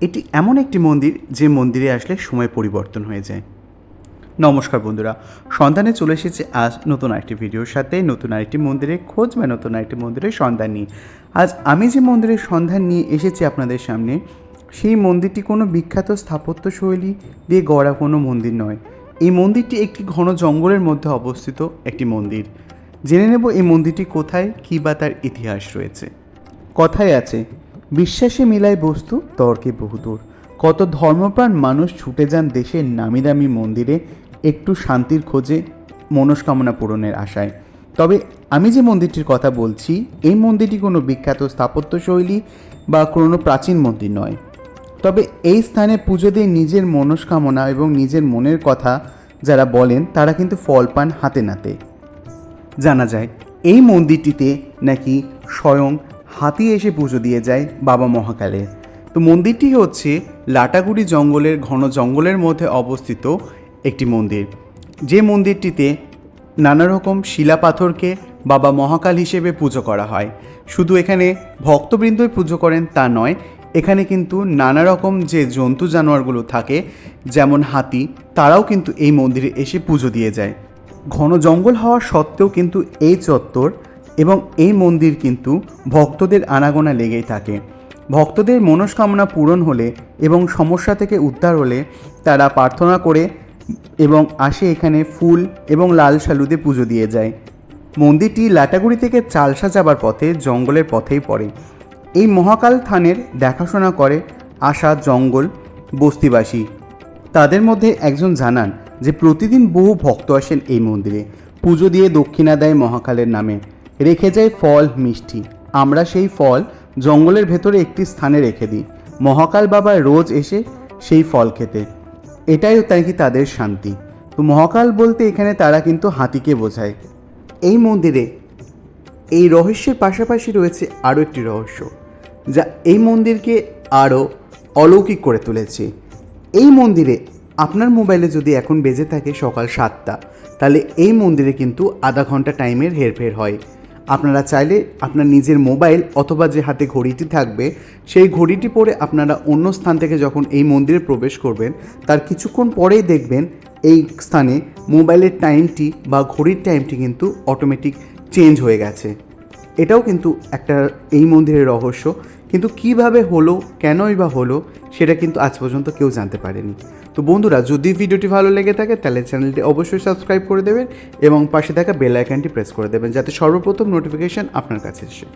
এটি এমন একটি মন্দির যে মন্দিরে আসলে সময় পরিবর্তন হয়ে যায়। নমস্কার বন্ধুরা, সন্ধানে চলে এসেছে আজ নতুন একটি ভিডিওর সাথে। নতুন আরেকটি মন্দিরে খোঁজ বা নতুন আরেকটি মন্দিরের সন্ধান নিয়ে। আজ আমি যে মন্দিরের সন্ধান নিয়ে এসেছি আপনাদের সামনে, সেই মন্দিরটি কোনো বিখ্যাত স্থাপত্য শৈলী দিয়ে গড়া কোনো মন্দির নয়। এই মন্দিরটি একটি ঘন জঙ্গলের মধ্যে অবস্থিত একটি মন্দির। জেনে নেব এই মন্দিরটি কোথায়, কী বা তার ইতিহাস রয়েছে। কথায় আছে বিশ্বাসে মিলায় বস্তু, তর্কে বহুদূর কত ধর্মপ্রাণ মানুষ ছুটে যান দেশের নামি দামি মন্দিরে, একটু শান্তির খোঁজে, মনস্কামনা পূরণের আশায়। তবে আমি যে মন্দিরটির কথা বলছি, এই মন্দিরটি কোনো বিখ্যাত স্থাপত্যশৈলী বা কোনো প্রাচীন মন্দির নয়। তবে এই স্থানে পুজো দিয়ে নিজের মনস্কামনা এবং নিজের মনের কথা যারা বলেন, তারা কিন্তু ফল পান হাতে নাতে। জানা যায়, এই মন্দিরটিতে নাকি স্বয়ং হাতি এসে পুজো দিয়ে যায় বাবা মহাকালে। তো মন্দিরটি হচ্ছে লাটাগুড়ি জঙ্গলের ঘন জঙ্গলের মধ্যে অবস্থিত একটি মন্দির। যে মন্দিরটিতে নানা রকম শিলা পাথরকে বাবা মহাকাল হিসেবে পুজো করা হয়। শুধু এখানে ভক্তবৃন্দই পুজো করেন তা নয়, এখানে কিন্তু নানা রকম যে জন্তু জানোয়ারগুলো থাকে, যেমন হাতি, তারাও কিন্তু এই মন্দিরে এসে পুজো দিয়ে যায়। ঘন জঙ্গল হওয়া সত্ত্বেও কিন্তু এই চত্বর এবং এই মন্দির কিন্তু ভক্তদের আনাগোনা লেগেই থাকে। ভক্তদের মনস্কামনা পূরণ হলে এবং সমস্যা থেকে উদ্ধার হলে তারা প্রার্থনা করে এবং আসে এখানে ফুল এবং লাল সালুদে পুজো দিয়ে যায়। মন্দিরটি লাটাগুড়ি থেকে চালসা যাবার পথে জঙ্গলের পথেই পড়ে। এই মহাকাল থানের দেখাশোনা করে আশা জঙ্গল বস্তিবাসী। তাদের মধ্যে একজন জানান যে প্রতিদিন বহু ভক্ত আসেন এই মন্দিরে। পুজো দিয়ে দক্ষিণা দেয় মহাকালের নামে। রেখে যায় ফল, মিষ্টি। আমরা সেই ফল জঙ্গলের ভেতরে একটি স্থানে রেখে দিই। মহাকাল বাবা রোজ এসে সেই ফল খেতে। এটাই তাই কি তাদের শান্তি। তো মহাকাল বলতে এখানে তারা কিন্তু হাতিকে বোঝায়। এই মন্দিরে এই রহস্যের পাশাপাশি রয়েছে আরও একটি রহস্য, যা এই মন্দিরকে আরও অলৌকিক করে তুলেছে। এই মন্দিরে আপনার মোবাইলে যদি এখন বেজে থাকে সকাল সাতটা, তাহলে এই মন্দিরে কিন্তু আধা ঘণ্টা টাইমের হেরফের হয়। আপনারা চাইলে আপনার নিজের মোবাইল অথবা যে হাতে ঘড়িটি থাকবে, সেই ঘড়িটি পরে আপনারা অন্য স্থান থেকে যখন এই মন্দিরে প্রবেশ করবেন, তার কিছুক্ষণ পরেই দেখবেন এই স্থানে মোবাইলের টাইমটি বা ঘড়ির টাইমটি কিন্তু অটোমেটিক চেঞ্জ হয়ে গেছে। এটাও কিন্তু একটা এই মন্দিরের রহস্য। কিন্তু কীভাবে হলো, কেনই বা হলো সেটা কিন্তু আজ পর্যন্ত কেউ জানতে পারেনি। তো বন্ধুরা, যদি ভিডিওটি ভালো লেগে থাকে, তাহলে চ্যানেলটি অবশ্যই সাবস্ক্রাইব করে দেবেন এবং পাশে থাকা বেল আইকনটি প্রেস করে দেবেন, যাতে সর্বপ্রথম নোটিফিকেশান আপনার কাছে আসে